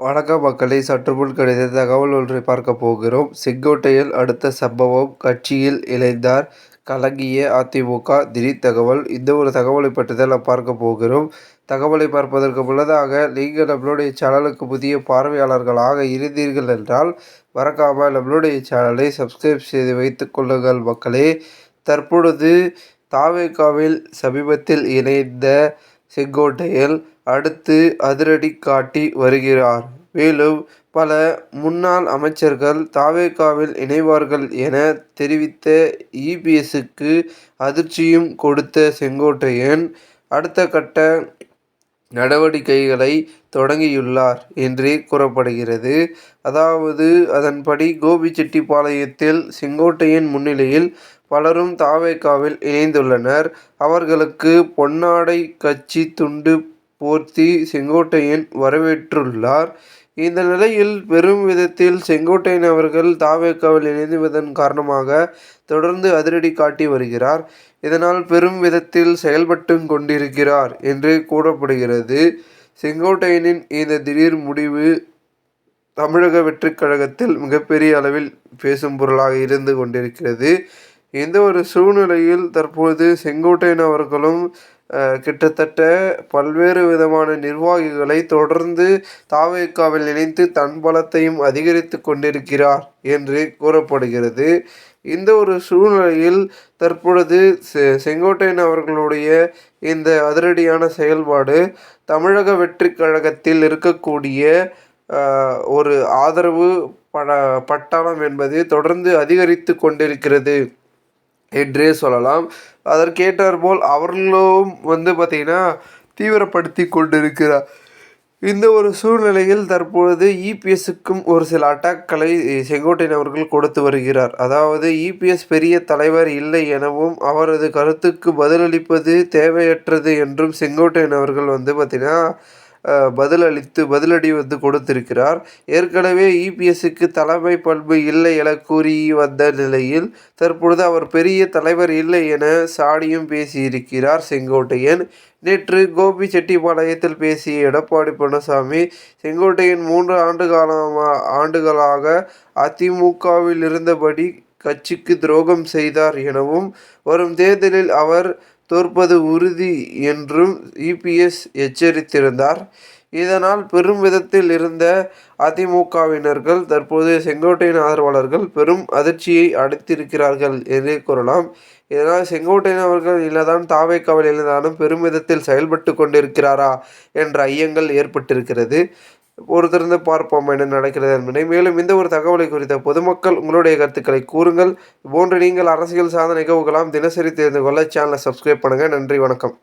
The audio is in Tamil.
வணக்கம் மக்களை சற்றுமுன் கிடைத்த தகவல் ஒன்றை பார்க்க போகிறோம். செங்கோட்டையில் அடுத்த சம்பவம் கட்சியில் இணைந்தார் கலங்கிய அதிமுக. திடீர் தகவல் இந்த ஒரு தகவலை பற்றி தான் நாம் பார்க்க போகிறோம். தகவலை பார்ப்பதற்கு முன்னதாக நீங்கள் நம்மளுடைய சேனலுக்கு புதிய பார்வையாளர்களாக இருந்தீர்கள் என்றால் மறக்காமல் நம்மளுடைய சேனலை சப்ஸ்கிரைப் செய்து வைத்துக் கொள்ளுங்கள் மக்களே. தற்பொழுது தாவேகாவில் சமீபத்தில் இணைந்த செங்கோட்டையில் அடுத்து அதிரடி காட்டி வருகிறார். மேலும் பல முன்னாள் அமைச்சர்கள் தாவேகாவில் இணைவார்கள் என தெரிவித்த இபிஎஸ்க்கு அதிர்ச்சியும் கொடுத்த செங்கோட்டையன் அடுத்த கட்ட நடவடிக்கைகளை தொடங்கியுள்ளார் என்றே கூறப்படுகிறது. அதாவது அதன்படி கோபிச்செட்டிப்பாளையத்தில் செங்கோட்டையன் முன்னிலையில் பலரும் தாவேகாவில் இணைந்துள்ளனர். அவர்களுக்கு பொன்னாடை கட்சி துண்டு போர்த்தி செங்கோட்டையன் வரவேற்றுள்ளார். இந்த நிலையில் பெரும் விதத்தில் செங்கோட்டையன் அவர்கள் தாவேக்காவில் இணைந்துவதன் காரணமாக தொடர்ந்து அதிரடி காட்டி வருகிறார். இதனால் பெரும் விதத்தில் செயல்பட்டு கொண்டிருக்கிறார் என்று கூறப்படுகிறது. செங்கோட்டையனின் இந்த திடீர் முடிவு தமிழக வெற்றிக் கழகத்தில் மிகப்பெரிய அளவில் பேசும் பொருளாக இருந்து கொண்டிருக்கிறது. எந்த ஒரு சூழ்நிலையில் தற்போது செங்கோட்டையன் அவர்களும் கிட்டத்தட்ட பல்வேறு விதமான நிர்வாகிகளை தொடர்ந்து தாவேக்காவில் இணைத்து தன் பலத்தையும் அதிகரித்து கொண்டிருக்கிறார் என்று கூறப்படுகிறது. இந்த ஒரு சூழ்நிலையில் தற்பொழுது செ செங்கோட்டையன் அவர்களுடைய இந்த அதிரடியான செயல்பாடு தமிழக வெற்றி கழகத்தில் இருக்கக்கூடிய ஒரு ஆதரவு பட பட்டாளம் என்பது தொடர்ந்து அதிகரித்து கொண்டிருக்கிறது. என்றே சொல்லலாம். அதற்கேற்றார் போல் அவர்களும் வந்து பார்த்திங்கன்னா தீவிரப்படுத்தி கொண்டிருக்கிறார். இந்த ஒரு சூழ்நிலையில் தற்பொழுது இபிஎஸ்ஸுக்கும் ஒரு சில அட்டாக்களை செங்கோட்டையன் அவர்கள் கொடுத்து வருகிறார். அதாவது இபிஎஸ் பெரிய தலைவர் இல்லை எனவும் அவரது கருத்துக்கு பதிலளிப்பது தேவையற்றது என்றும் செங்கோட்டையன் அவர்கள் வந்து பார்த்திங்கன்னா பதிலளித்து பதிலடி வந்து கொடுத்திருக்கிறார். ஏற்கனவே இபிஎஸ்க்கு தலைமை பண்பு இல்லை என கூறி வந்த நிலையில் தற்பொழுது அவர் பெரிய தலைவர் இல்லை என சாடியும் பேசியிருக்கிறார் செங்கோட்டையன். நேற்று கோபி செட்டிப்பாளையத்தில் பேசிய எடப்பாடி பழனிசாமி செங்கோட்டையன் மூன்று ஆண்டு காலமா ஆண்டுகளாக அதிமுகவில் இருந்தபடி கட்சிக்கு துரோகம் செய்தார் எனவும் வரும் தேர்தலில் அவர் தோற்பது உறுதி என்றும் இபிஎஸ் எச்சரித்திருந்தார். இதனால் பெரும் விதத்தில் இருந்த அதிமுகவினர்கள் தற்போது செங்கோட்டையின் ஆதரவாளர்கள் பெரும் அதிர்ச்சியை அடைத்திருக்கிறார்கள் என்றே கூறலாம். இதனால் செங்கோட்டையன் அவர்கள் இல்லதான் தாவை இல்லதானும் பெரும் விதத்தில் செயல்பட்டு கொண்டிருக்கிறாரா என்ற ஐயங்கள் ஏற்பட்டிருக்கிறது. பொறுத்திருந்து பார்ப்போம் என்ன நடக்கிறது என்பதை. மேலும் இந்த ஒரு தகவலை குறித்த பொதுமக்கள் உங்களுடைய கருத்துக்களை கூறுங்கள். போன்று நீங்கள் அரசியல் சார்ந்த நிகழ்வுகளாம் தினசரி தெரிந்து கொள்ள சேனலை சப்ஸ்கிரைப் பண்ணுங்கள் நன்றி வணக்கம்.